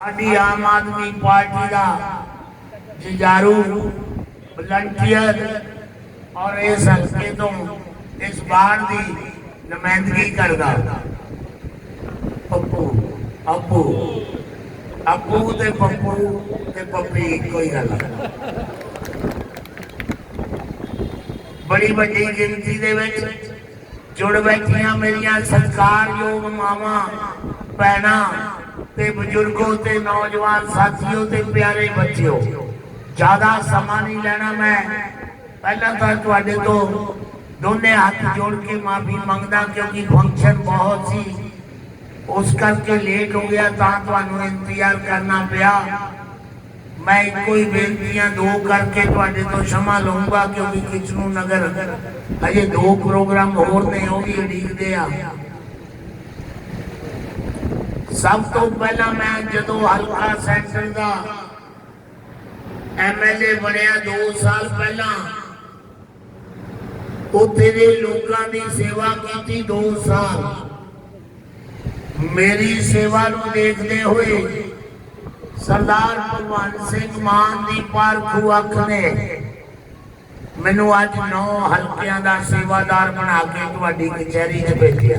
ਸਾਡੀ ਆਮ ਆਦਮੀ ਪਾਰਟੀ ਦਾ ਜੁਝਾਰੂ ਵਲੰਟੀਅਰ ਔਰ ਇਸ ਹਲਕੇ ਤੋਂ ਇਸ ਵਾਰ ਦੀ ਨੁਮਾਇੰਦਗੀ ਕਰਦਾ। ਪੱਪੂ ਅੱਪੂ ਅੱਪੂ ਤੇ ਪੱਪੂ ਤੇ ਪੱਪੀ ਇੱਕੋ ਗੱਲ। ਬੜੀ ਵੱਡੀ ਗਿਣਤੀ ਦੇ ਵਿੱਚ ਜੁੜ ਬੈਠੀਆਂ ਮੇਰੀਆਂ ਸਤਿਕਾਰਯੋਗ ਮਾਵਾਂ, ਭੈਣਾਂ تے بجرگوں تے نوجوان ساتھیوں تے پیارے بچیوں، زیادہ سمانی لینا میں۔ پہلا تھا تو تھوڑے تو دونے ہاتھ جوڑ کے ماں معافی منگنا کیونکہ فنکشن بہت سی۔ اس کر کے لیٹ ہو گیا تھا تھانوں انتیار کرنا پیا۔ میں ایک کوئی بےنتیاں دو کر کے تو تھوڑے تو شما لوں گا کیونکہ کچھ نگر۔ ہجے دو پروگرام اور نہیں ہوگی، ڈیگ دیا ਸਭ ਤੋਂ ਪਹਿਲਾਂ ਮੈਂ ਜਦੋਂ ਹਲਕਾ ਸੈਂਟਰ ਦਾ ਐਮਐਲਏ ਬਣਿਆ 2 ਸਾਲ ਪਹਿਲਾਂ, ਉੱਥੇ ਦੇ ਲੋਕਾਂ ਦੀ ਸੇਵਾ ਕੀਤੀ 2 ਸਾਲ। ਮੇਰੀ ਸੇਵਾ ਨੂੰ ਦੇਖਦੇ ਹੋਏ ਸਰਦਾਰ ਭਗਵੰਤ ਸਿੰਘ ਮਾਨ ਦੀ ਪਾਰਖੂ ਅੱਖ ਨੇ ਮੈਨੂੰ ਅੱਜ 9 ਹਲਕਿਆਂ ਦਾ ਸੇਵਾਦਾਰ ਬਣਾ ਕੇ ਤੁਹਾਡੀ ਕਚਹਿਰੀ 'ਚ ਭੇਜਿਆ।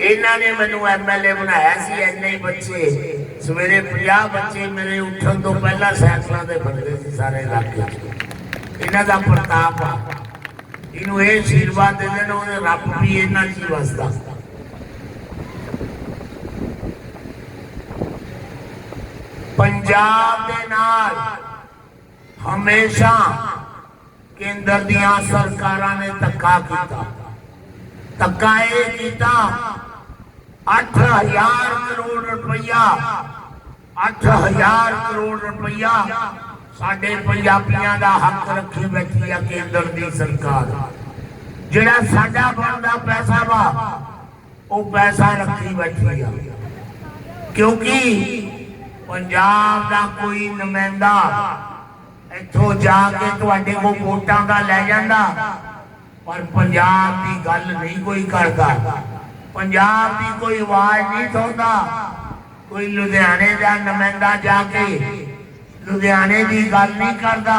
ਇਹਨਾਂ ਨੇ ਮੈਨੂੰ ਐਮਐਲਏ ਬਣਾਇਆ ਸੀ ਇੰਨੇ ਹੀ ਬੱਚੇ ਸਵੇਰੇ 50 ਬੱਚੇ ਮੇਰੇ ਉੱਠਣ ਤੋਂ ਪਹਿਲਾਂ ਸਾਈਕਲਾਂ ਤੇ ਫਿਰਦੇ ਸੀ ਸਾਰੇ ਇਲਾਕੇ 'ਚ ਇਹਨਾਂ ਦਾ ਪ੍ਰਤਾਪ ਆ ਇਹਨੂੰ ਇਹ ਆਸ਼ੀਰਵਾਦ ਦੇ ਦੇਣ ਉਹਨੇ ਰੱਬ ਵੀ ਇਹਨਾਂ 'ਚ ਹੀ ਵਸਦਾ ਪੰਜਾਬ ਦੇ ਨਾਲ ਹਮੇਸ਼ਾ ਕੇਂਦਰ ਦੀਆਂ ਸਰਕਾਰਾਂ ਨੇ ਧੱਕਾ ਕੀਤਾ ਧੱਕਾ ਇਹ ਕੀਤਾ 8000 ਕਰੋੜ ਰੁਪਈਆ। 8000 ਕਰੋੜ ਰੁਪਈਆ ਸਾਡੇ ਪੰਜਾਬੀਆਂ ਦਾ ਹੱਕ ਰੱਖੀ ਬੈਠੀ ਆ ਕੇਂਦਰ ਦੀ ਸਰਕਾਰ। ਜਿਹੜਾ ਸਾਡਾ ਬਣਦਾ ਪੈਸਾ ਵਾ, ਉਹ ਪੈਸਾ ਰੱਖੀ ਬੈਠੀ ਆ। ਕਿਉਂਕਿ ਪੰਜਾਬ ਦਾ ਕੋਈ ਨੁਮਾਇੰਦਾ ਇੱਥੋਂ ਜਾ ਕੇ ਤੁਹਾਡੇ ਕੋਲ ਵੋਟਾਂ ਦਾ ਲੈ ਜਾਂਦਾ, ਪਰ ਪੰਜਾਬ ਦੀ ਗੱਲ ਨਹੀਂ ਕੋਈ ਕਰਦਾ। ਪੰਜਾਬ ਦੀ ਕੋਈ ਆਵਾਜ਼ ਨਹੀਂ ਸੁਣਦਾ। ਕੋਈ ਲੁਧਿਆਣੇ ਦਾ ਨੁਮਾਇੰਦਾ ਜਾ ਕੇ ਲੁਧਿਆਣੇ ਦੀ ਗੱਲ ਨਹੀਂ ਕਰਦਾ।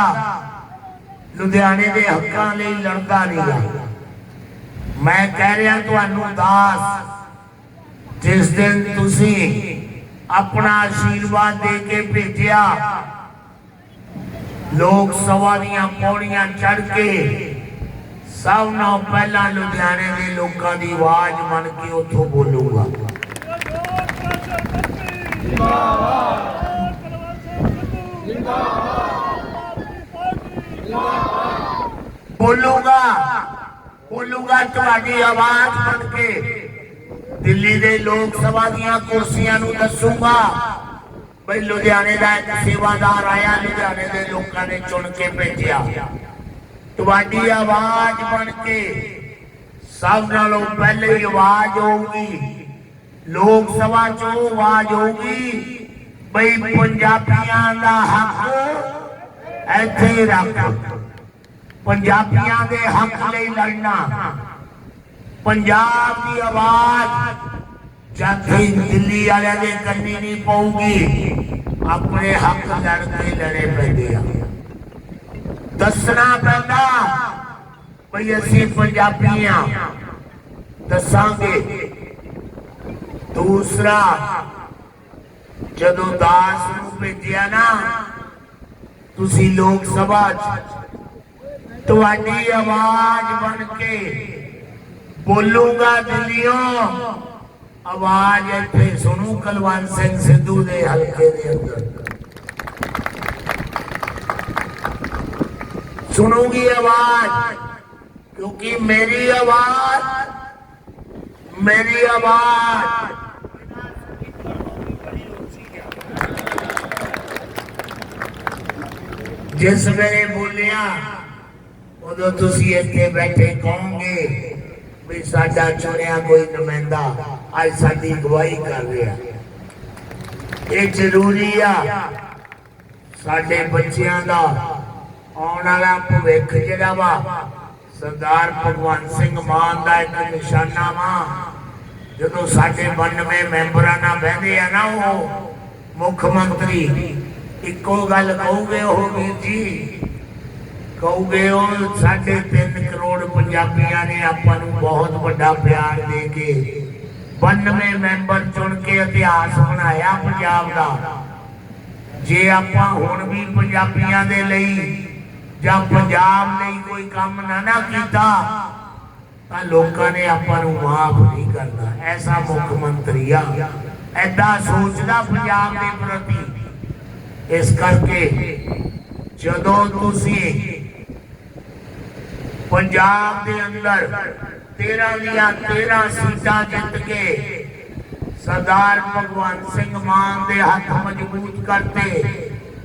ਲੁਧਿਆਣੇ ਦੇ ਹੱਕਾਂ ਲਈ ਲੜਦਾ ਨਹੀਂਗਾ ਮੈਂ ਕਹਿ ਰਿਹਾ ਤੁਹਾਨੂੰ ਦਾਸ, ਜਿਸ ਦਿਨ ਤੁਸੀਂ ਆਪਣਾ ਆਸ਼ੀਰਵਾਦ ਦੇ ਕੇ ਭੇਜਿਆ, ਲੋਕ ਸਭਾ ਦੀਆਂ ਪੌੜੀਆਂ ਚੜ ਕੇ ਸਭ ਨਾਲੋਂ ਪਹਿਲਾਂ ਲੁਧਿਆਣੇ ਦੇ ਲੋਕਾਂ ਦੀ ਆਵਾਜ਼ ਮੰਨ ਕੇ ਉੱਥੋਂ ਬੋਲੂਗਾ ਬੋਲੂਗਾ ਬੋਲੂਗਾ ਤੁਹਾਡੀ ਆਵਾਜ਼ ਬਣ ਕੇ ਦਿੱਲੀ ਦੇ ਲੋਕ ਸਭਾ ਦੀਆਂ ਕੁਰਸੀਆਂ ਨੂੰ ਦੱਸੂਗਾ ਬਈ ਲੁਧਿਆਣੇ ਦਾ ਇੱਕ ਸੇਵਾਦਾਰ ਆਇਆ ਲੁਧਿਆਣੇ ਦੇ ਲੋਕਾਂ ਨੇ ਚੁਣ ਕੇ ਭੇਜਿਆ تاری آواز بن کے سب نالوں پہلی آواز ہوگی لوگ سبھا چو آواز ہوگی بھئی پنجابیاں دا حق ایتھے رکھ پنجابیاں دے حق لئی لڑنا پنجاب دی آواز جاتی دلی والے دے کرنی نہیں پاؤں گی اپنے حق لڑ لڑے پہ دیا ਦੱਸਣਾ ਪੈਂਦਾ ਭਈ ਅਸੀਂ ਪੰਜਾਬੀ ਦੱਸਾਂਗੇ। ਦੂਸਰਾ, ਜਦੋਂ ਦਾਸ ਨੂੰ ਭੇਜਿਆ ਨਾ, ਤੁਸੀਂ ਲੋਕ ਸਭਾ 'ਚ ਤੁਹਾਡੀ ਆਵਾਜ਼ ਬਣ ਕੇ ਬੋਲੂਗਾ ਦਿੱਲੀਓ। ਆਵਾਜ਼ ਇੱਥੇ ਸੁਣੂ ਕੁਲਵੰਤ ਸਿੰਘ ਸਿੱਧੂ ਦੇ ਹਲਕੇ ਦੇ ਅੰਦਰ। سنوں گی آواز، کیونکہ میری آواز میری آواز۔ جس میں بولیا، ادو تھی اتنے بیٹھے کہو گے بھی ساڈا چنیا کوئی نمائندہ اج ساری اگوائی کر رہا یہ ضروری آ سڈے بچیاں کا ਆਉਣ ਵਾਲਾ ਭਵਿੱਖ ਜਿਹੜਾ ਵਾ, ਸਰਦਾਰ ਭਗਵੰਤ ਸਿੰਘ ਮਾਨ ਦਾ ਇੱਕ ਨਿਸ਼ਾਨਾ ਵਾ। ਜਦੋਂ ਸਾਡੇ 92 ਮੈਂਬਰਾਂ ਨਾਲ ਬਹਿੰਦੇ ਆ ਨਾ ਉਹ, ਮੁੱਖ ਮੰਤਰੀ, ਇੱਕੋ ਗੱਲ ਕਹੋਗੇ ਉਹ ਵੀਰ ਜੀ? ਕਹੋਗੇ ਉਹ ਸਾਡੇ 3 ਕਰੋੜ ਪੰਜਾਬੀਆਂ ਨੇ ਆਪਾਂ ਨੂੰ ਬਹੁਤ ਵੱਡਾ ਪਿਆਰ ਦੇ ਕੇ 92 ਮੈਂਬਰ ਚੁਣ ਕੇ ਇਤਿਹਾਸ ਬਣਾਇਆ ਪੰਜਾਬ ਦਾ। ਜੇ ਆਪਾਂ ਹੁਣ ਵੀ ਪੰਜਾਬੀਆਂ ਦੇ ਲਈ ਜਾਂ ਪੰਜਾਬ ਲਈ ਕੋਈ ਕੰਮ ਨਾ ਨਾ ਕੀਤਾ, ਤਾਂ ਲੋਕਾਂ ਨੇ ਆਪਾਂ ਨੂੰ ਮਾਫ ਨਹੀਂ ਕਰਨਾ। ਐਸਾ ਮੁੱਖ ਮੰਤਰੀ ਆ। ਐਦਾਂ ਸੋਚਦਾ ਪੰਜਾਬ ਦੇ ਪ੍ਰਤੀ। ਇਸ ਕਰਕੇ ਜਦੋਂ ਤੁਸੀਂ ਪੰਜਾਬ ਦੇ ਅੰਦਰ 13 ਦੀਆਂ 13 ਸੀਟਾਂ ਜਿੱਤ ਕੇ ਸਰਦਾਰ ਭਗਵੰਤ ਸਿੰਘ ਮਾਨ ਦੇ ਹੱਥ ਮਜ਼ਬੂਤ ਕਰਤੇ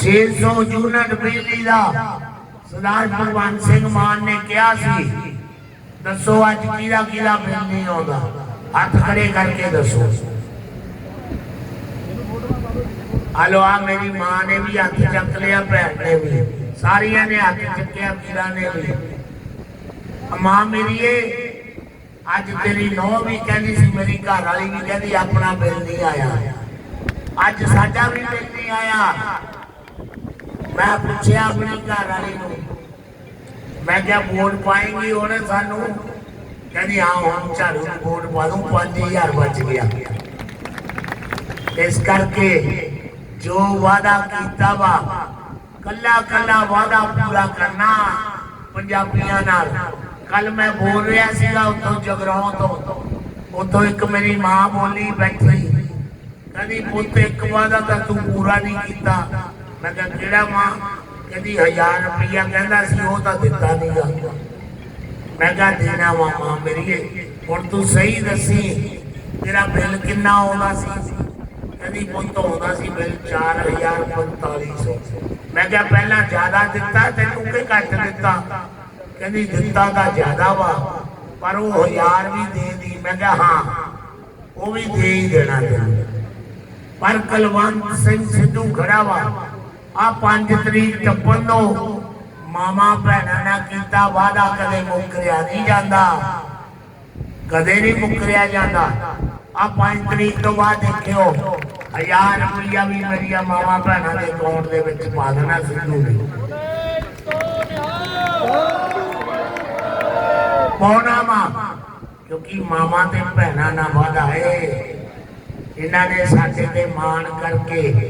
600 ਯੂਨਿਟ ਬਿਜਲੀ ਦਾ ਸਰਦਾਰ ਭਗਵੰਤ ਸਿੰਘ ਮਾਨ ਨੇ ਕਿਹਾ ਸੀ, ਦੱਸੋ ਅੱਜ ਕਿਹਦਾ ਕਿਹਦਾ ਬਿੱਲ ਨਹੀਂ ਆਉਂਦਾ? ਹੱਥ ਖੜੇ ਕਰਕੇ ਦੱਸੋ। ਹਲੋ, ਆ ਮੇਰੀ ਮਾਂ ਨੇ ਵੀ ਹੱਥ ਚੱਕ ਲਿਆ, ਭੈਣ ਨੇ ਵੀ। ਸਾਰੀਆਂ ਨੇ ਹੱਥ ਚੱਕਿਆ, ਵੀਰਾਂ ਨੇ ਵੀ। ਮਾਂ ਮੇਰੀਏ ਅੱਜ ਤੇਰੀ ਨੌ ਵੀ ਕਹਿੰਦੀ ਸੀ, ਮੇਰੀ ਘਰ ਵਾਲੀ ਵੀ ਕਹਿੰਦੀ, ਆਪਣਾ ਬਿੱਲ ਨਹੀਂ ਆਇਆ। ਅੱਜ ਸਾਡਾ ਵੀ ਬਿੱਲ ਨਹੀਂ ਆਇਆ। ਮੈਂ ਪੁੱਛਿਆ ਆਪਣੀ ਘਰ ਵਾਲੀ ਨੂੰ। ਮੈਂ ਕਿਹਾ, ਵੋਟ ਪਾਏਗੀ ਉਹਨੇ ਸਾਨੂੰ? ਕਹਿੰਦੀ, ਹਾਂ, ਹੁਣ ਝਾੜੂ ਵੋਟ ਪਾ ਦੂੰ 5000 ਬਚ ਗਿਆ। ਇਸ ਕਰਕੇ ਜੋ ਵਾਦਾ ਕੀਤਾ ਵਾ, ਕੱਲਾ ਕੱਲਾ ਵਾਦਾ ਪੂਰਾ ਕਰਨਾ ਪੰਜਾਬੀਆਂ ਨਾਲ। ਕੱਲ ਮੈਂ ਬੋਲ ਰਿਹਾ ਸੀਗਾ ਉੱਥੋਂ ਜਗਰਾਉਂ ਤੋਂ। ਉੱਥੋਂ ਇੱਕ ਮੇਰੀ ਮਾਂ ਬੋਲੀ ਬੈਠੀ। ਕਹਿੰਦੀ, ਪੁੱਤ, ਇੱਕ ਵਾਦਾ ਤਾਂ ਤੂੰ ਪੂਰਾ ਨਹੀਂ ਕੀਤਾ। میں کہا کیڑا ماں کدی ہزار روپیہ کہندا سی او تا دیتا نہیں گا میں کہا دینا ماں ماں میری ہن تو صحیح دسی تیرا بل کنا ہوندا سی کہندی مت ہوندا سی بل 4045 میں کہا پہلا زیادہ دیتا تینوں کہ کٹ دیتا کہندی دیتا دا زیادہ وا پر او ہزار بھی دے دی میں کہا ہاں او بھی دے ہی دینا تے پر کلوان سنگھ سدھو کھڑا وا ਆ 5 ਤਰੀਕ ਟੱਪਣ ਦੋ ਮਾਮਾ ਭੈਣਾਂ ਨਾਲ ਕੀਤਾ ਵਾਦਾ ਕਦੇ ਮੁੱਕਰਿਆ ਨਹੀਂ ਜਾਂਦਾ। ਕਦੇ ਨਹੀਂ ਮੁੱਕਰਿਆ ਜਾਂਦਾ। ਆ 5 ਤਰੀਕ ਤੋਂ ਬਾਅਦ ਦੇਖਿਓ 1000 ਰੁਪਇਆ ਵੀ ਮੇਰੀਆਂ ਮਾਮਾ ਭੈਣਾਂ ਦੇ ਅਕਾਊਂਟ ਦੇ ਵਿੱਚ ਪਾ ਦੇਣਾ ਸਿੱਧੂ ਨੇ। ਪੌਣਾ ਮਾ? ਕਿਉਂਕਿ ਮਾਮਾ ਤੇ ਭੈਣਾਂ ਨਾਲ ਵਾਦਾ ਹੈ। ਇਹਨਾਂ ਨੇ ਸਾਡੇ ਤੇ ਮਾਣ ਕਰਕੇ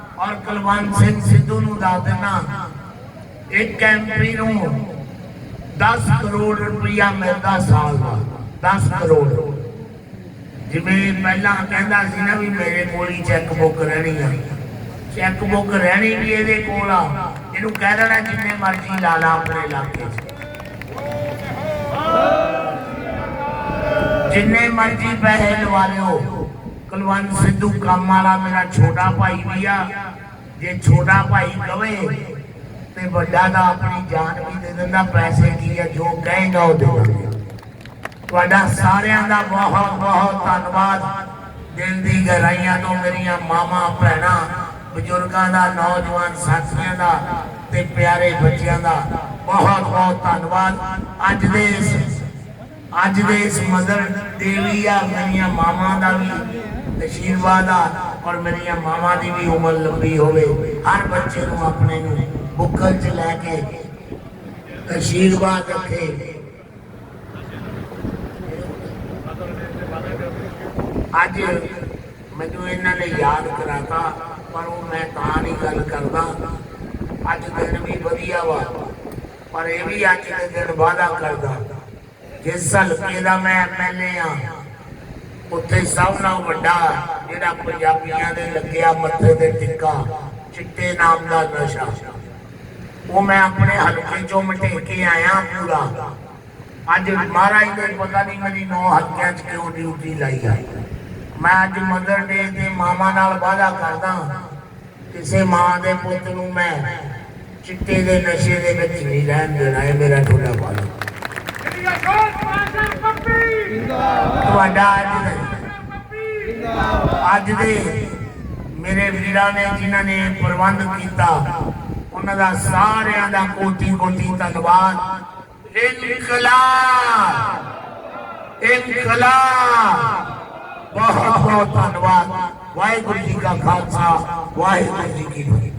ਔਰ ਕੁਲਵੰਤ ਸਿੰਘ ਸਿੱਧੂ ਨੂੰ ਦੱਸ ਦਿੰਦਾ, ਇੱਕ ਐਮਪੀ ਨੂੰ 10 ਕਰੋੜ ਰੁਪਇਆ ਮਿਲਦਾ ਸਾਲ ਦਾ 10 ਕਰੋੜ। ਜਿਵੇਂ ਪਹਿਲਾਂ ਕਹਿੰਦਾ ਸੀ ਨਾ ਵੀ ਮੇਰੇ ਕੋਲ ਹੀ ਚੈੱਕ ਬੁੱਕ ਰਹਿਣੀ ਆ। ਚੈੱਕ ਬੁੱਕ ਰਹਿਣੀ ਵੀ ਇਹਦੇ ਕੋਲ ਆ, ਇਹਨੂੰ ਕਹਿ ਦੇਣਾ ਜਿੰਨੇ ਮਰਜ਼ੀ ਲਾ ਲਾ ਆਪਣੇ ਇਲਾਕੇ 'ਚ। ਜਿੰਨੇ ਮਰਜ਼ੀ ਪੈਸੇ ਲਵਾ ਲਿਓ ਕੁਲਵੰਤ ਸਿੱਧੂ ਕੰਮ ਵਾਲਾ ਮੇਰਾ ਛੋਟਾ ਭਾਈ ਵੀ ਆ। ਜੇ ਛੋਟਾ ਭਾਈ ਕਵੇ ਤੇ ਵੱਡਾ ਦਾ ਆਪਣੀ ਜਾਨ ਵੀ ਦੇ ਦਿੰਦਾ, ਪੈਸੇ ਕੀ ਆ, ਜੋ ਕਹੇਗਾ ਉਹ ਦੇ ਦਾਂਗੇ ਤੁਹਾਡਾ ਸਾਰਿਆਂ ਦਾ ਬਹੁਤ ਬਹੁਤ ਧੰਨਵਾਦ। ਦਿਲ ਦੀ ਗਹਿਰਾਈਆਂ ਤੋਂ ਮੇਰੀਆਂ ਮਾਮਾ ਭੈਣਾਂ, ਬਜ਼ੁਰਗਾਂ ਦਾ, ਨੌਜਵਾਨ ਸਾਥੀਆਂ ਦਾ ਤੇ ਪਿਆਰੇ ਬੱਚਿਆਂ ਦਾ ਬਹੁਤ ਬਹੁਤ ਧੰਨਵਾਦ। ਅੱਜ ਦੇ ਇਸ ਅੱਜ ਦੇ ਇਸ ਮਦਰ ਦੇਵੀ ਆ, ਮੇਰੀਆਂ ਮਾਵਾਂ ਦਾ ਵੀ ਅਸ਼ੀਰਵਾਦ ਆ ਔਰ ਮੇਰੀਆਂ ਮਾਵਾਂ ਦੀ ਵੀ ਉਮਰ ਲੰਬੀ ਹੋਵੇ, ਹਰ ਬੱਚੇ ਨੂੰ ਆਪਣੇ ਨੂੰ ਬੁੱਕਲ ਚ ਲੈ ਕੇ ਅਸ਼ੀਰਵਾਦ ਰੱਖੇ। ਅੱਜ ਮੈਨੂੰ ਇਹਨਾਂ ਨੇ ਯਾਦ ਕਰਾਤਾ, ਪਰ ਉਹ ਮੈਂ ਤਾਂ ਨਹੀਂ ਗੱਲ ਕਰਦਾ। ਅੱਜ ਦਿਨ ਵੀ ਵਧੀਆ ਵਾ, ਪਰ ਇਹ ਵੀ ਅੱਜ ਦੇ ਦਿਨ ਵਾਦਾ ਕਰਦਾ। ਜਿਸ ਹਲਕੇ ਦਾ ਮੈਂ ਐਮਐਲਏ ਆ ਉੱਥੇ ਸਭ ਨਾਲੋਂ ਵੱਡਾ ਜਿਹੜਾ ਪੰਜਾਬੀਆਂ ਦੇ ਲੱਗਿਆ ਮੱਥੇ ਤੇ ਟਿੱਕਾ, ਚਿੱਟੇ ਨਾਮ ਦਾ ਨਸ਼ਾ। ਉਹ ਮੈਂ ਆਪਣੇ ਹਲਕੇ ਚੋਂ ਮਟੇ ਕੇ ਆਇਆ ਪੂਰਾ। ਅੱਜ ਮਹਾਰਾਜ ਨੂੰ ਪਤਾ ਨਹੀਂ ਮੇਰੀ ਨੌ ਹਲਕਿਆਂ 'ਚ ਕਿਉਂ ਡਿਊਟੀ ਲਾਈ ਆ। ਮੈਂ ਅੱਜ ਮਦਰ ਡੇ ਤੇ ਮਾਮਾ ਨਾਲ ਵਾਅਦਾ ਕਰਦਾ ਕਿਸੇ ਮਾਂ ਦੇ ਪੁੱਤ ਨੂੰ ਮੈਂ ਚਿੱਟੇ ਦੇ ਨਸ਼ੇ ਦੇ ਵਿੱਚ ਨਹੀਂ ਰਹਿਣ ਦੇਣਾ, ਇਹ ਮੇਰਾ ਤੁਹਾਡਾ ਵਾਅਦਾ ਇੰਡੀਆ ਜੋਤ ਮਾਸਟਰ ਪੱਪੀ ਤੁਹਾਡਾ ਅੱਜ ਦੇ ਮੇਰੇ ਵੀਰਾਂ ਨੇ, ਜਿਨ੍ਹਾਂ ਨੇ ਪ੍ਰਬੰਧ ਕੀਤਾ, ਉਹਨਾਂ ਦਾ ਸਾਰਿਆਂ ਦਾ ਕੋਟੀ ਕੋਟੀ ਧੰਨਵਾਦ। ਇਨਕਲਾਬ ਇਨਕਲਾਬ ਬਹੁਤ ਬਹੁਤ ਧੰਨਵਾਦ। ਵਾਹਿਗੁਰੂ ਜੀ ਕਾ ਖਾਲਸਾ, ਵਾਹਿਗੁਰੂ ਜੀ ਕੀ ਫਤਿਹ।